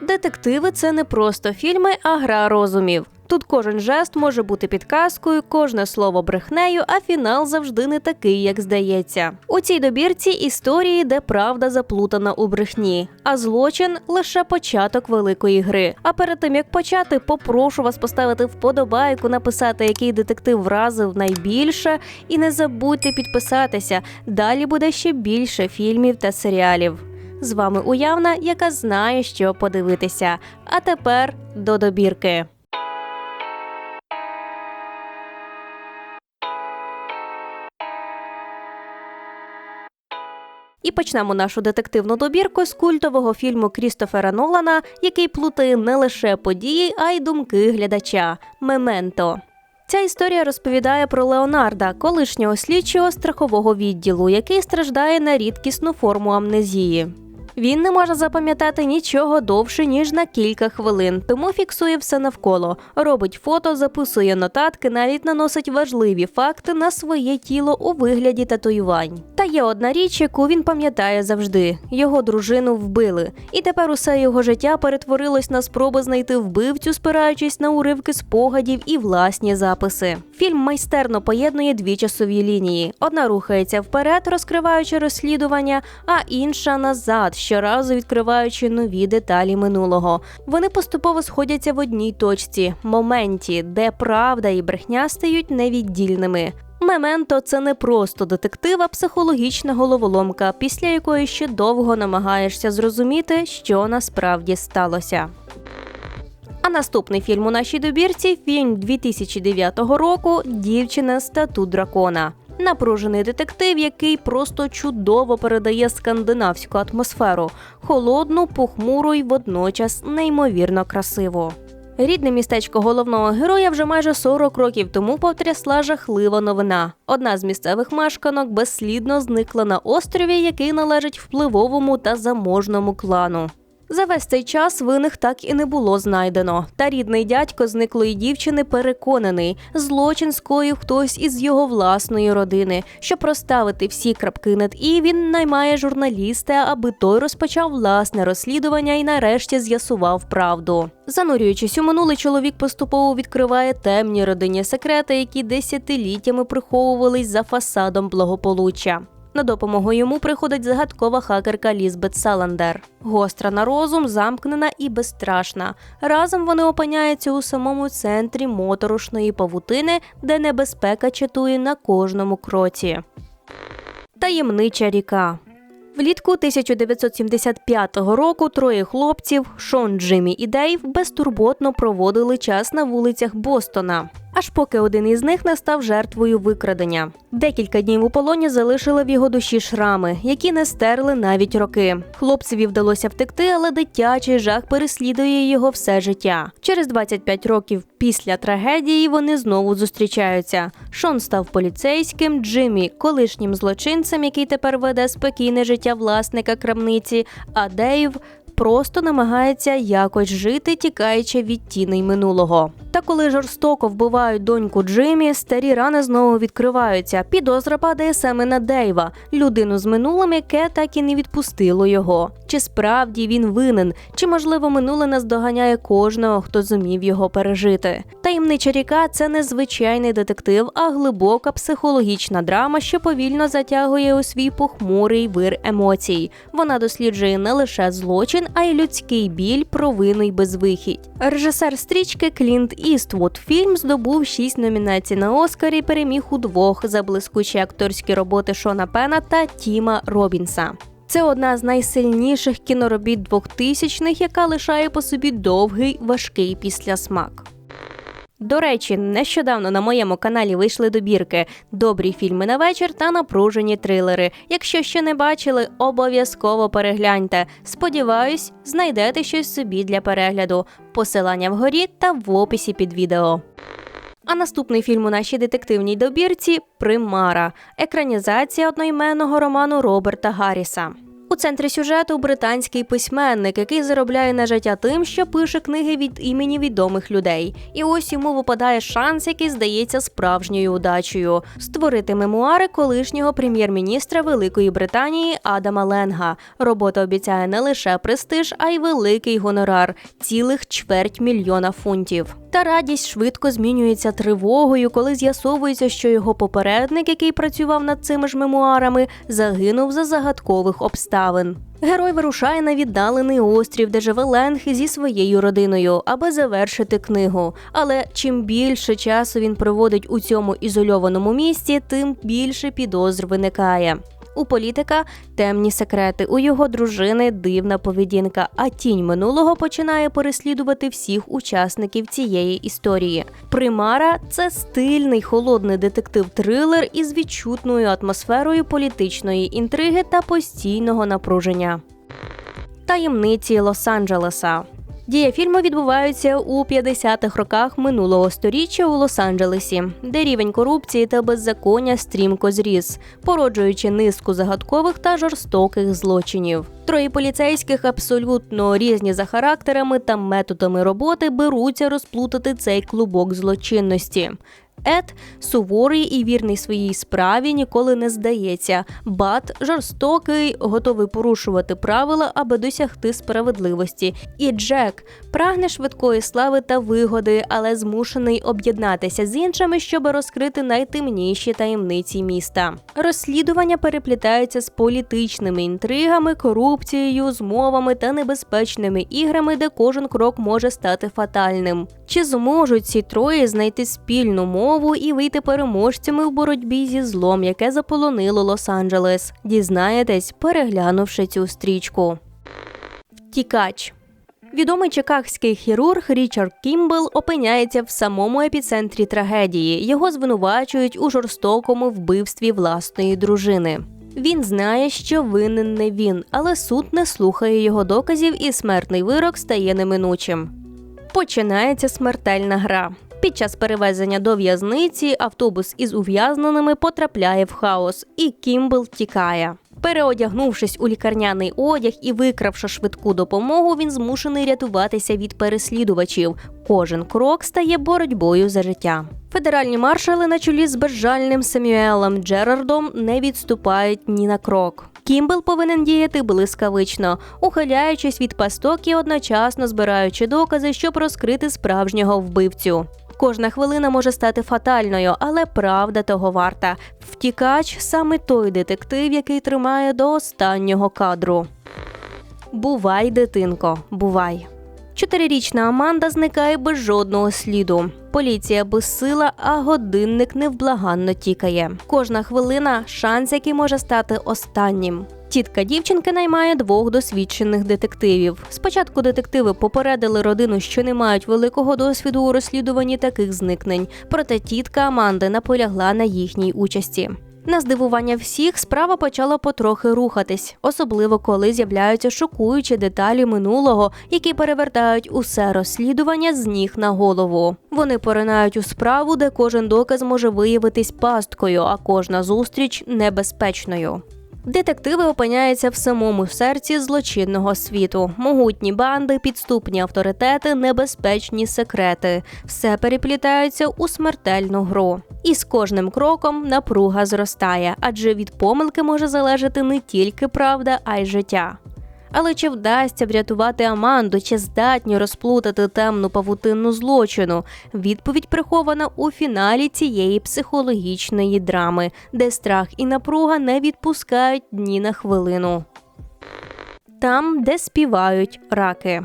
Детективи це не просто фільми, а гра розумів. Тут кожен жест може бути підказкою, кожне слово брехнею, а фінал завжди не такий, як здається. У цій добірці історії, де правда заплутана у брехні, а злочин лише початок великої гри. А перед тим як почати, попрошу вас поставити вподобайку, написати, який детектив вразив найбільше, і не забудьте підписатися. Далі буде ще більше фільмів та серіалів. З вами уявна, яка знає, що подивитися. А тепер до добірки. І почнемо нашу детективну добірку з культового фільму Крістофера Нолана, який плутає не лише події, а й думки глядача Мементо. Ця історія розповідає про Леонарда, колишнього слідчого страхового відділу, який страждає на рідкісну форму амнезії. Він не може запам'ятати нічого довше, ніж на кілька хвилин, тому фіксує все навколо, робить фото, записує нотатки, навіть наносить важливі факти на своє тіло у вигляді татуювань. Та є одна річ, яку він пам'ятає завжди: його дружину вбили, і тепер усе його життя перетворилось на спроби знайти вбивцю, спираючись на уривки спогадів і власні записи. Фільм майстерно поєднує дві часові лінії: одна рухається вперед, розкриваючи розслідування, а інша назад, щоразу відкриваючи нові деталі минулого. Вони поступово сходяться в одній точці моменті, де правда і брехня стають невіддільними. Мементо це не просто детектив, а психологічна головоломка, після якої ще довго намагаєшся зрозуміти, що насправді сталося. А наступний фільм у нашій добірці фільм 2009 року Дівчина з тату дракона. Напружений детектив, який просто чудово передає скандинавську атмосферу, холодну, похмуру й водночас неймовірно красиву. Рідне містечко головного героя вже майже 40 років тому потрясла жахлива новина. Одна з місцевих мешканок безслідно зникла на острові, який належить впливовому та заможному клану. За весь цей час винних так і не було знайдено. Та рідний дядько зниклої дівчини переконаний, злочин скоїв хтось із його власної родини. Щоб розставити всі крапки над і, він наймає журналіста, аби той розпочав власне розслідування і нарешті з'ясував правду. Занурюючись у минуле, чоловік поступово відкриває темні родинні секрети, які десятиліттями приховувались за фасадом благополуччя. На допомогу йому приходить загадкова хакерка Лізбет Саландер. Гостра на розум, замкнена і безстрашна. Разом вони опиняються у самому центрі моторошної павутини, де небезпека чатує на кожному кроці. Таємнича ріка. Влітку 1975 року троє хлопців Шон, Джиммі і Дейв безтурботно проводили час на вулицях Бостона. Аж поки один із них не став жертвою викрадення. Декілька днів у полоні залишили в його душі шрами, які не стерли навіть роки. Хлопцеві вдалося втекти, але дитячий жах переслідує його все життя. Через 25 років після трагедії вони знову зустрічаються. Шон став поліцейським, Джиммі колишнім злочинцем, який тепер веде спокійне життя власника крамниці. А Дейв просто намагається якось жити, тікаючи від тіней минулого. Та коли жорстоко вбивають доньку Джимі, старі рани знову відкриваються. Підозра падає саме на Дейва, людину з минулим, яке так і не відпустило його. Чи справді він винен, чи можливо минуле наздоганяє кожного, хто зумів його пережити. Таємнича ріка це не звичайний детектив, а глибока психологічна драма, що повільно затягує у свій похмурий вир емоцій. Вона досліджує не лише злочин, а й людський біль, провину й безвихідь. Режисер стрічки Клінт Іствуд. Фільм здобув шість номінацій на Оскар і переміг у двох за блискучі акторські роботи Шона Пена та Тіма Робінса. Це одна з найсильніших кіноробіт 2000-х, яка лишає по собі довгий важкий післясмак. До речі, нещодавно на моєму каналі вийшли добірки Добрі фільми на вечір та напружені трилери. Якщо ще не бачили, обов'язково перегляньте. Сподіваюсь, знайдете щось собі для перегляду. Посилання вгорі та в описі під відео. А наступний фільм у нашій детективній добірці Примара екранізація одноіменного роману Роберта Гарріса. У центрі сюжету британський письменник, який заробляє на життя тим, що пише книги від імені відомих людей. І ось йому випадає шанс, який здається справжньою удачею створити мемуари колишнього прем'єр-міністра Великої Британії Адама Ленга. Робота обіцяє не лише престиж, а й великий гонорар цілих чверть мільйона фунтів. Та радість швидко змінюється тривогою, коли з'ясовується, що його попередник, який працював над цими ж мемуарами, загинув за загадкових обставин. Герой вирушає на віддалений острів, де живе Ленг зі своєю родиною, аби завершити книгу. Але чим більше часу він проводить у цьому ізольованому місці, тим більше підозр виникає. У політика темні секрети, у його дружини дивна поведінка. А тінь минулого починає переслідувати всіх учасників цієї історії. Примара це стильний холодний детектив-трилер із відчутною атмосферою політичної інтриги та постійного напруження. Таємниці Лос-Анджелеса. Дія фільму відбувається у 50-х роках минулого сторіччя у Лос-Анджелесі, де рівень корупції та беззаконня стрімко зріс, породжуючи низку загадкових та жорстоких злочинів. Троє поліцейських абсолютно різні за характерами та методами роботи беруться розплутати цей клубок злочинності. Ед суворий і вірний своїй справі ніколи не здається. Бат жорстокий, готовий порушувати правила, аби досягти справедливості. І Джек прагне швидкої слави та вигоди, але змушений об'єднатися з іншими, щоб розкрити найтемніші таємниці міста. Розслідування переплітаються з політичними інтригами, корупцією, змовами та небезпечними іграми, де кожен крок може стати фатальним. Чи зможуть ці троє знайти спільну мову і вийти переможцями в боротьбі зі злом, яке заполонило Лос-Анджелес? Дізнаєтесь, переглянувши цю стрічку. Втікач. Відомий чикагський хірург Річард Кімбл опиняється в самому епіцентрі трагедії. Його звинувачують у жорстокому вбивстві власної дружини. Він знає, що винен не він, але суд не слухає його доказів, і смертний вирок стає неминучим. Починається смертельна гра. Під час перевезення до в'язниці автобус із ув'язненими потрапляє в хаос, і Кімбл тікає. Переодягнувшись у лікарняний одяг і викравши швидку допомогу, він змушений рятуватися від переслідувачів. Кожен крок стає боротьбою за життя. Федеральні маршали на чолі з безжальним Самюелем Джерардом не відступають ні на крок. Кімбл повинен діяти блискавично, ухиляючись від пасток і одночасно збираючи докази, щоб розкрити справжнього вбивцю. Кожна хвилина може стати фатальною, але правда того варта. Втікач саме той детектив, який тримає до останнього кадру. Бувай, дитинко, бувай. Чотирирічна Аманда зникає без жодного сліду. Поліція безсила, а годинник невблаганно тікає. Кожна хвилина шанс, який може стати останнім. Тітка дівчинки наймає двох досвідчених детективів. Спочатку детективи попередили родину, що не мають великого досвіду у розслідуванні таких зникнень. Проте тітка Аманди наполягла на їхній участі. На здивування всіх справа почала потрохи рухатись, особливо коли з'являються шокуючі деталі минулого, які перевертають усе розслідування з ніг на голову. Вони поринають у справу, де кожен доказ може виявитись пасткою, а кожна зустріч небезпечною. Детективи опиняються в самому серці злочинного світу. Могутні банди, підступні авторитети, небезпечні секрети. Все переплітається у смертельну гру. І з кожним кроком напруга зростає, адже від помилки може залежати не тільки правда, а й життя. Але чи вдасться врятувати Аманду, чи здатні розплутати темну павутинну злочину? Відповідь прихована у фіналі цієї психологічної драми, де страх і напруга не відпускають ні на хвилину. Там, де співають раки.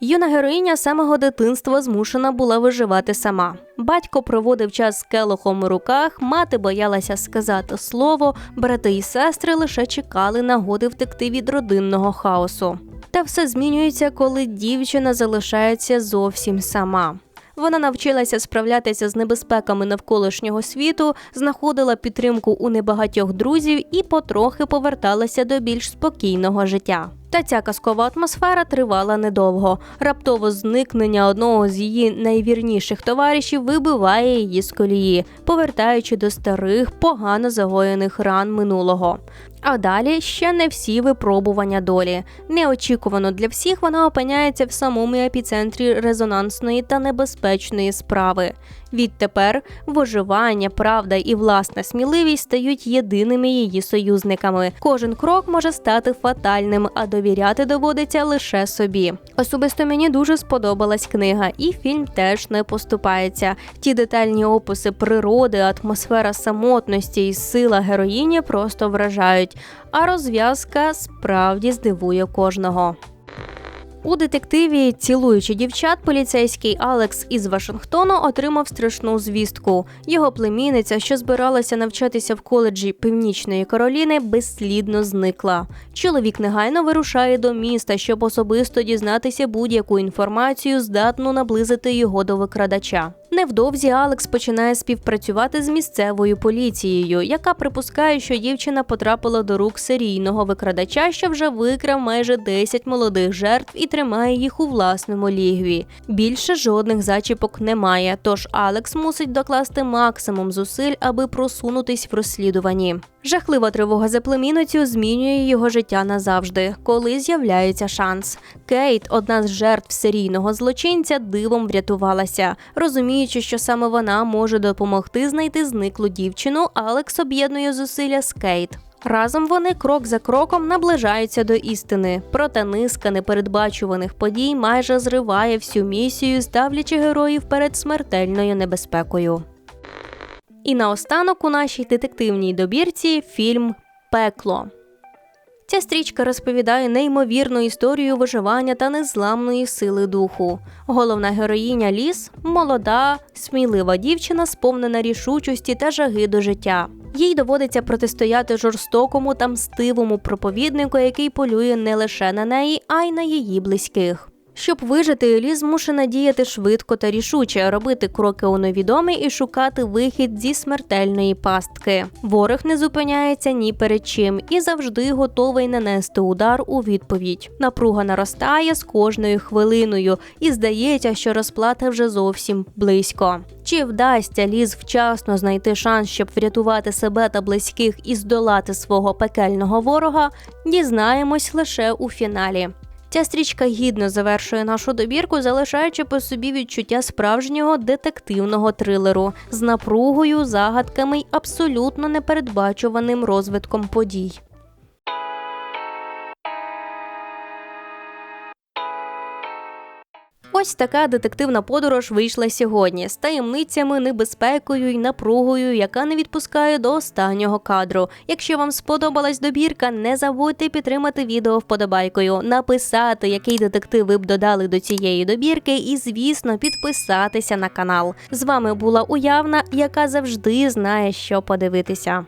Юна героїня самого дитинства змушена була виживати сама. Батько проводив час з келохом у руках, мати боялася сказати слово, брати і сестри лише чекали нагоди втекти від родинного хаосу. Та все змінюється, коли дівчина залишається зовсім сама. Вона навчилася справлятися з небезпеками навколишнього світу, знаходила підтримку у небагатьох друзів і потрохи поверталася до більш спокійного життя. Та ця казкова атмосфера тривала недовго. Раптово зникнення одного з її найвірніших товаришів вибиває її з колії, повертаючи до старих, погано загоєних ран минулого. А далі ще не всі випробування долі. Неочікувано для всіх вона опиняється в самому епіцентрі резонансної та небезпечної справи. Відтепер виживання, правда і власна сміливість стають єдиними її союзниками. Кожен крок може стати фатальним, а довіряти доводиться лише собі. Особисто мені дуже сподобалась книга, і фільм теж не поступається. Ті детальні описи природи, атмосфера самотності і сила героїні просто вражають. А розв'язка справді здивує кожного. У детективі Цілуючи дівчат, поліцейський Алекс із Вашингтону отримав страшну звістку. Його племінниця, що збиралася навчатися в коледжі Північної Кароліни, безслідно зникла. Чоловік негайно вирушає до міста, щоб особисто дізнатися будь-яку інформацію, здатну наблизити його до викрадача. Невдовзі Алекс починає співпрацювати з місцевою поліцією, яка припускає, що дівчина потрапила до рук серійного викрадача, що вже викрав майже 10 молодих жертв і тримає їх у власному лігві. Більше жодних зачіпок немає, тож Алекс мусить докласти максимум зусиль, аби просунутись в розслідуванні. Жахлива тривога за племінницю змінює його життя назавжди, коли з'являється шанс. Кейт, одна з жертв серійного злочинця, дивом врятувалася. Розуміючи, що саме вона може допомогти знайти зниклу дівчину, Алекс об'єднує зусилля з Кейт. Разом вони крок за кроком наближаються до істини, проте низка непередбачуваних подій майже зриває всю місію, ставлячи героїв перед смертельною небезпекою. І наостанок у нашій детективній добірці фільм Пекло. Ця стрічка розповідає неймовірну історію виживання та незламної сили духу. Головна героїня Ліс молода, смілива дівчина, сповнена рішучості та жаги до життя. Їй доводиться протистояти жорстокому та мстивому проповіднику, який полює не лише на неї, а й на її близьких. Щоб вижити, Елі змушена діяти швидко та рішуче, робити кроки у невідомі і шукати вихід зі смертельної пастки. Ворог не зупиняється ні перед чим і завжди готовий нанести удар у відповідь. Напруга наростає з кожною хвилиною, і здається, що розплата вже зовсім близько. Чи вдасться ліз вчасно знайти шанс, щоб врятувати себе та близьких і здолати свого пекельного ворога? Дізнаємось лише у фіналі. Ця стрічка гідно завершує нашу добірку, залишаючи по собі відчуття справжнього детективного трилеру з напругою, загадками й абсолютно непередбачуваним розвитком подій. Ось така детективна подорож вийшла сьогодні з таємницями, небезпекою і напругою, яка не відпускає до останнього кадру. Якщо вам сподобалась добірка, не забудьте підтримати відео вподобайкою, написати, який детектив ви б додали до цієї добірки, і, звісно, підписатися на канал. З вами була уявна, яка завжди знає, що подивитися.